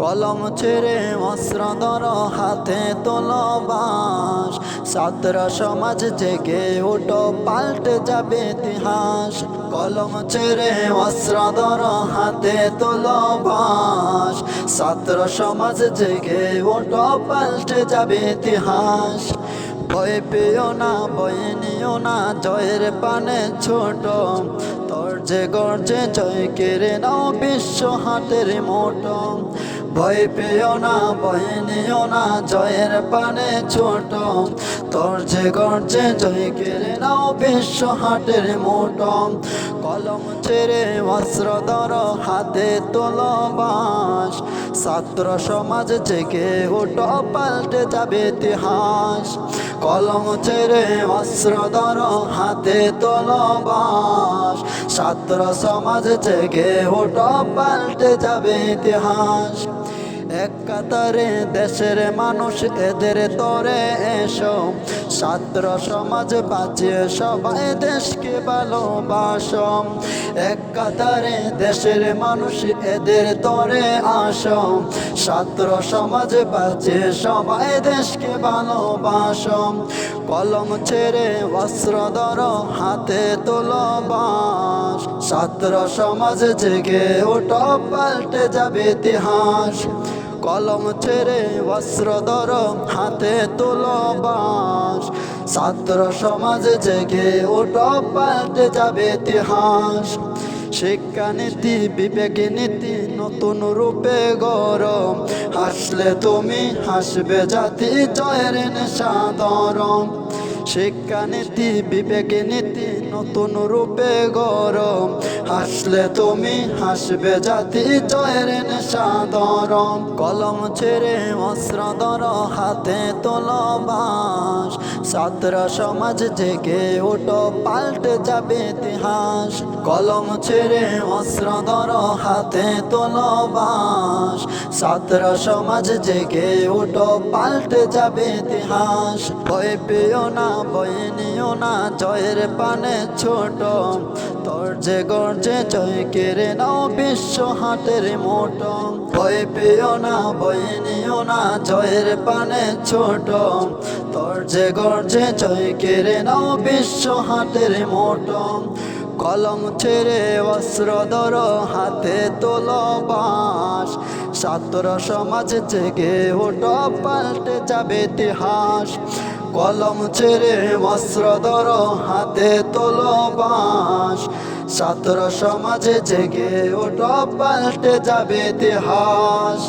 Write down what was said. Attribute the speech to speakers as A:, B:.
A: কলম ছেড়ে অস্ত্র ধর, হাতে তোলো বাস সমাজ জেগে ওটো পাল্টে যাবে ইতিহাস। কলম ছেড়ে অস্ত্র ধর, হাতে তোলো বাস ছাত্র সমাজ জেগে ওটো পাল্টে যাবে ইতিহাস। ভয় পেও না, ভয় নিও না, জয়ের পানে ছোট। তোর যে গর্জে জয় কেড়ে নাও বিশ্ব হাতের মোটো। ভয় পেও না, ভয় নিও না, জয়ের পানে ছোট। তোর যে গর্জে জয় কেড়ে নাও বিশ্ব হাটের মোটো। কলম ছেড়ে অস্ত্র ধর, হাতে তোলো বাস ছাত্র সমাজ জেগে ওটো পাল্টে যাবে ইতিহাস। কলম ছেড়ে অস্ত্র ধর, হাতে তোলো বাস ছাত্র সমাজ জেগে ওটো পাল্টে যাবে ইতিহাস। এক কাতারে দেশের মানুষ এদের তরে এসো। ছাত্র সমাজ বাঁচিয়ে সবাই দেশকে ভালোবাসো। এক কাতারে দেশের মানুষ এদের তরে আসো। ছাত্র সমাজ বাঁচিয়ে সবাই দেশকে ভালোবাসো। কলম ছেড়ে অস্ত্র ধর, হাতে তোলো বাস ছাত্র সমাজ জেগে ওটো পাল্টে যাবে ইতিহাস। কলম ছেড়ে অস্ত্র ধর, হাতে তোলো বাস ছাত্র সমাজ জেগে ওটো পাল্টে যাবে ইতিহাস। শিক্ষানীতি, বিবেক নীতি, নতুন রূপে গরম। হাসলে তুমি হাসবে জাতি, জয়ের সাধারণ শিক্ষানীতি বিবেকে নীতি, নতুন রূপে গরম। হাসলে তুমি হাসবে জাতি, জয়ের সাধারণ কলম ছেড়ে অস্ত্র ধর, হাতে তোলবা ছাত্র সমাজ জেগে ওটো পাল্টে যাবে ইতিহাস। কলম ছেড়ে অস্ত্র ধর হাতে তোলো বাস ছাত্র সমাজ জেগে ওটো পাল্টে যাবে ইতিহাস। ভয় পেও না, ভয় নিও না, জয়ের পানে ছোট। তোর যে গর্জে জয় কেড়ে নাও বিশ্ব হাটের মোটো। ভয় পেও না, ভয় নিও না, জয়ের পানে ছোট। তোর যে গর্জে জয় কেড়ে নাও বিশ্ব হাটের মোটো। কলম ছেড়ে অস্ত্র ধর, হাতে তোলো বাস ছাত্র সমাজ জেগে ওটো পাল্টে যাবে ইতিহাস। কলম ছেড়ে অস্ত্র ধর, হাতে তোলো বাস ছাত্র সমাজে জেগে ওটো পাল্টে যাবে ইতিহাস।